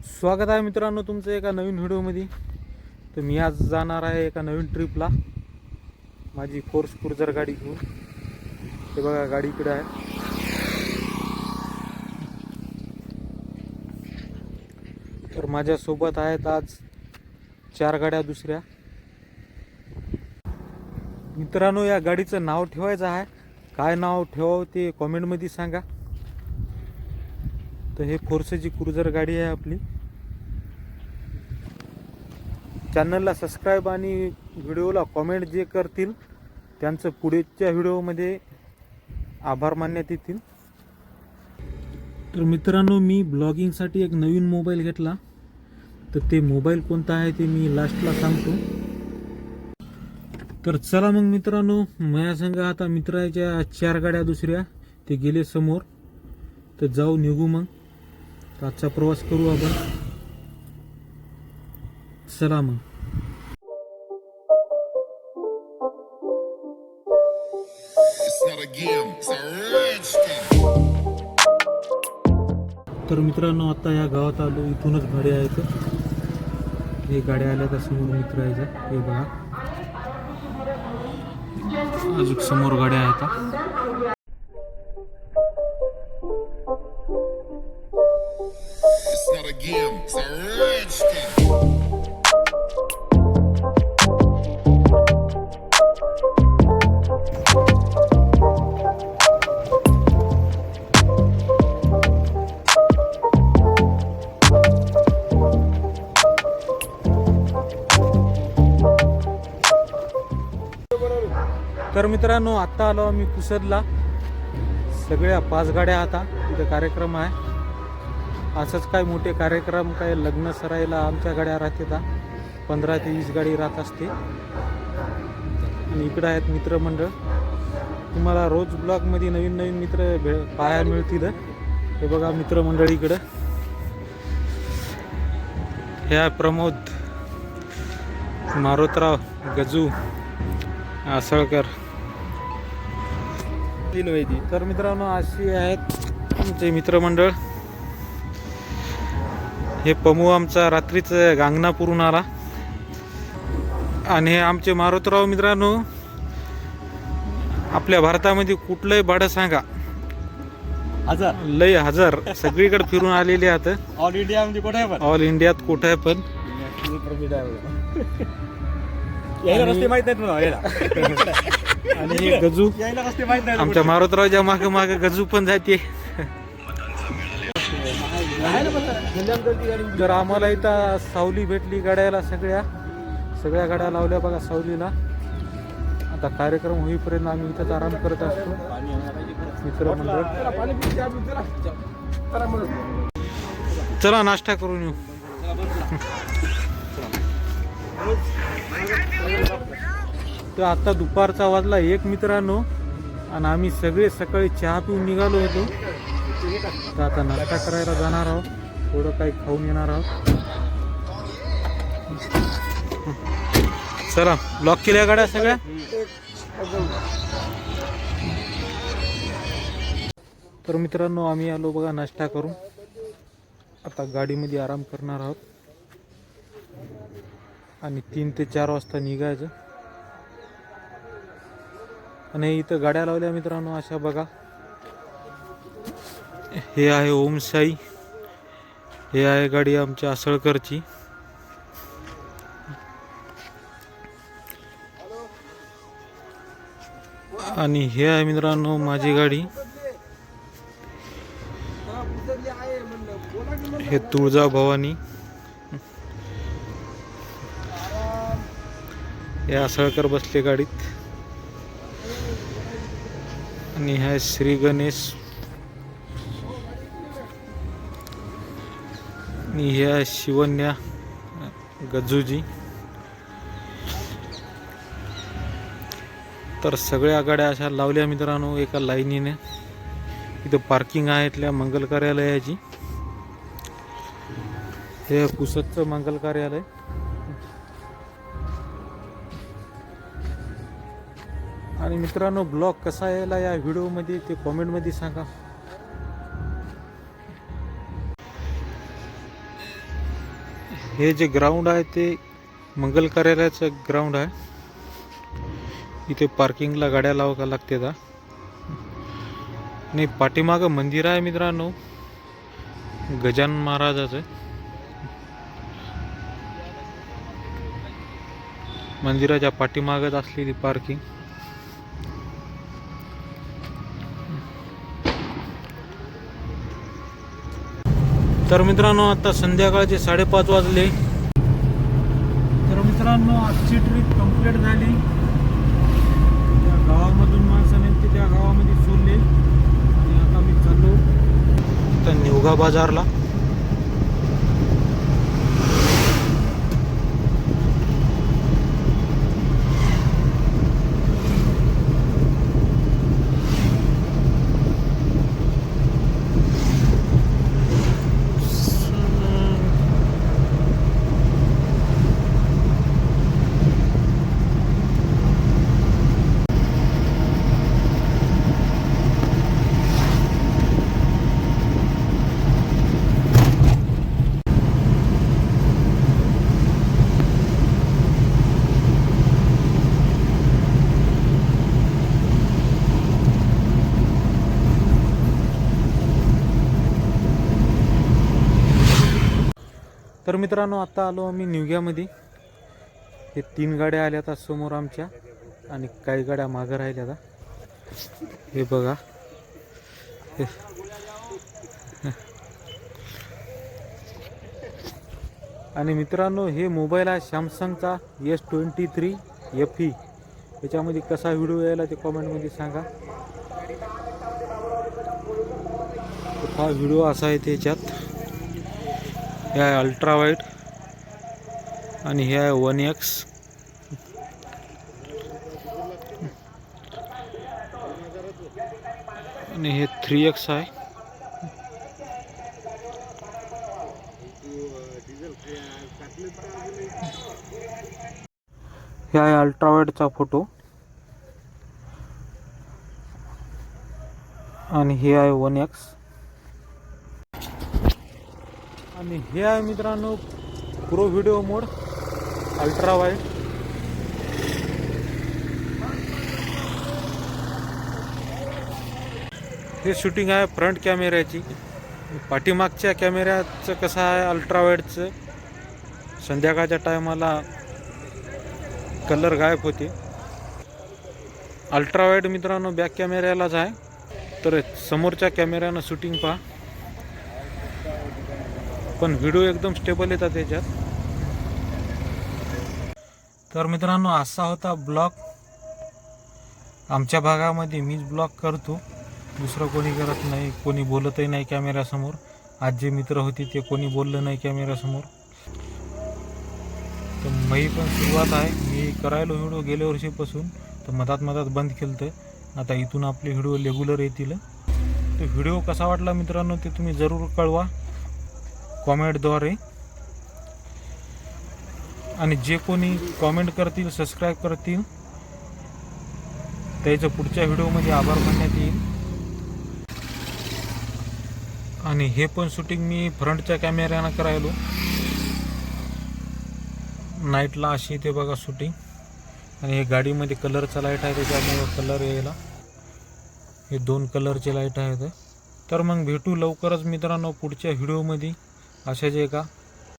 स्वागत आहे मित्रांनो तुमचं एका नवीन व्हिडिओमध्ये. तर मी आज जाणार आहे एका नवीन ट्रिपला माझी फोर्स क्रुझर गाडी घेऊन. ते बघा गाडी इकडे आहे. तर माझ्यासोबत आहेत आज चार गाड्या दुसऱ्या. मित्रांनो या गाडीचं नाव ठेवायचं आहे. काय नाव ठेवावं ते कॉमेंटमध्ये सांगा. तर हे फोर्सची क्रुझर गाडी आहे आपली. चॅनलला सबस्क्राईब आणि व्हिडिओला कॉमेंट जे करतील त्यांचं पुढेच्या व्हिडिओमध्ये आभार मानण्यात येतील. तर मित्रांनो मी ब्लॉगिंगसाठी एक नवीन मोबाईल घेतला. तर ते मोबाईल कोणता आहे ते मी लास्टला सांगतो. तर चला मग मित्रांनो माझ्या संग आता मित्राच्या चार गाड्या दुसऱ्या ते गेले समोर. तर जाऊ निघू मग. आजचा प्रवास करू आपण चला मग It's not a game, it's a rich thing. तर मित्रांनो आता या गावात आलो. इथूनच गाड्या आहेत. हे गाड्या आल्या तर समोर मित्र यायच्या हे बघा. अजून समोर गाड्या आहेत. It's not a game, it's a मित्रांनो आत्ता आलो आम्ही पुसदला सगळ्या पाच गाड्या आता इथं कार्यक्रम आहे. असंच काय मोठे कार्यक्रम काय लग्न सरायला आमच्या गाड्या राहतात पंधरा ते वीस गाडी राहत असते आणि इकडं आहेत मित्रमंडळ. तुम्हाला रोज ब्लॉगमध्ये नवीन नवीन मित्र भे पाहायला मिळतील. हे बघा मित्रमंडळ इकडं. हे आहे प्रमोद मारोतराव गजू आसळकर. तर मित्रांनो अशी आहेत आमचे मित्रमंडळ. हे पमू आमचा रात्रीच गांगणापूरून आला. आणि हे आमचे मारुतराव मित्रांनो आपल्या भारतामध्ये कुठलंही भाडं सांगा. हजार. लय हजार. सगळीकडे फिरून आलेले आहेत. ऑल इंडिया म्हणजे कुठे पण? ऑल इंडियात कुठं आहे पण? यायला आणि- रस्ते माहीत नाहीत म्हणा यायला. आणि गजू. यायला रस्ते माहीत नाहीत आमच्या मारुतरावच्या मागे मागे गजू पण जाते. जर आम्हाला इथं सावली भेटली गाड्याला सगळ्या. सगळ्या गाड्या लावल्या बघा सावलीला. आता कार्यक्रम होईपर्यंत आम्ही इथंच आराम करत असतो. मित्रमंडळ. चला नाश्ता करून येऊ. तर आता दुपारचा वाजला एक मित्रांनो. आणि आम्ही सगळे सकाळी चहा पिऊन निघालो होतो तर आता नाश्ता करायला जाणार आहोत. थोडं काही खाऊन येणार आहोत. चला ब्लॉक केल्या गाड्या सगळ्या? तर मित्रांनो आम्ही आलो बघा नाश्ता करून. आता गाडीमध्ये आराम करणार आहोत. आणि तीन ते चार वाजता निघायचं. आणि इथं गाड्या लावल्या मित्रांनो अशा बघा. हे आहे ओमसाई हे आहे गाडी आमच्या आसळकरची. आणि हे आहे मित्रांनो माझी गाडी. हे तुळजा भवानी हे आसळकर बसले गाडीत. आणि ह्या श्री गणेश. आणि ह्या शिवन्या गजूजी. तर सगळ्या गाड्या अशा लावल्या मित्रांनो एका लाईनीने. इथं पार्किंग आहे इथल्या मंगल कार्यालयाची. हे पुसदचं मंगल कार्यालय. आणि मित्रांनो ब्लॉग कसा यायला या व्हिडिओमध्ये ते कॉमेंटमध्ये सांगा. हे जे ग्राउंड आहे ते मंगल कार्यालयाचं ग्राउंड आहे. इथे पार्किंगला गाड्या लावा लागते का नाही पाठीमागं मंदिर आहे मित्रांनो. गजान महाराजाचं. मंदिराच्या पाठीमागच असलेली पार्किंग तर मित्रांनो आता संध्याकाळचे साडेपाच वाजले. तर मित्रांनो आजची ट्रिप कंप्लीट झाली. त्या गावामधून माणसाने ते त्या गावामध्ये सोडले. आणि आता मी चाललो. आता निवगा बाजारला. तर मित्रांनो आता आलो आम्ही निवग्यामध्ये. हे तीन गाड्या आल्या आता समोर आमच्या आणि काही गाड्या मागं राहिल्या आता हे बघा. हे. आणि मित्रांनो हे मोबाईल आहे सॅमसंगचा S twenty three F E. याच्यामध्ये कसा व्हिडिओ यायला ते कॉमेंटमध्ये सांगा. हा व्हिडिओ असा आहे त्याच्यात. हे आहे अल्ट्रा वाईट आणि हे आहे वन एक्स. आणि हे थ्री एक्स आहे. हे आहे अल्ट्रावाईटचा फोटो. आणि हे आहे वन एक्स. आणि हे आहे मित्रांनो pro video mode ultra wide हे शूटिंग आहे फ्रंट कॅमेऱ्याची पाठीमागच्या कॅमेऱ्याचं कसं आहे अल्ट्रा वाईडचं संध्याकाळच्या टायमाला कलर गायब होते. अल्ट्रा वाईड मित्रांनो बॅक कॅमेऱ्यालाच आहे. तर समोरच्या कॅमेऱ्यानं शूटिंग पहा. पण व्हिडिओ एकदम स्टेबल येतात त्याच्यात तर मित्रांनो असा होता ब्लॉग. आमच्या भागामध्ये मीच ब्लॉग करतो. दुसरं कोणी करत नाही कोणी बोलतही नाही कॅमेऱ्यासमोर. आज जे मित्र होते ते कोणी बोललं नाही कॅमेऱ्यासमोर. तर मी पण सुरुवात आहे. मी करायलो व्हिडिओ गेल्या वर्षीपासून. तर मधात मधात बंद केलं तर आता इथून आपले व्हिडिओ रेग्युलर येतील. तर व्हिडिओ कसा वाटला मित्रांनो ते तुम्ही जरूर कळवा. कॉमेंटद्वारे आणि जे कोणी कॉमेंट करतील सबस्क्राईब करतील त्याचं पुढच्या व्हिडिओमध्ये आभार मानण्यात येईल. आणि हे पण शूटिंग मी फ्रंटच्या कॅमेऱ्यानं करायलो. नाईटला अशी ते बघा शूटिंग आणि हे गाडीमध्ये कलरचा लाइट आहे त्याच्यामुळं कलर यायला. हे दोन कलरचे लाइट आहेत. तर मग भेटू लवकरच मित्रांनो पुढच्या व्हिडिओमध्ये. अशाच एका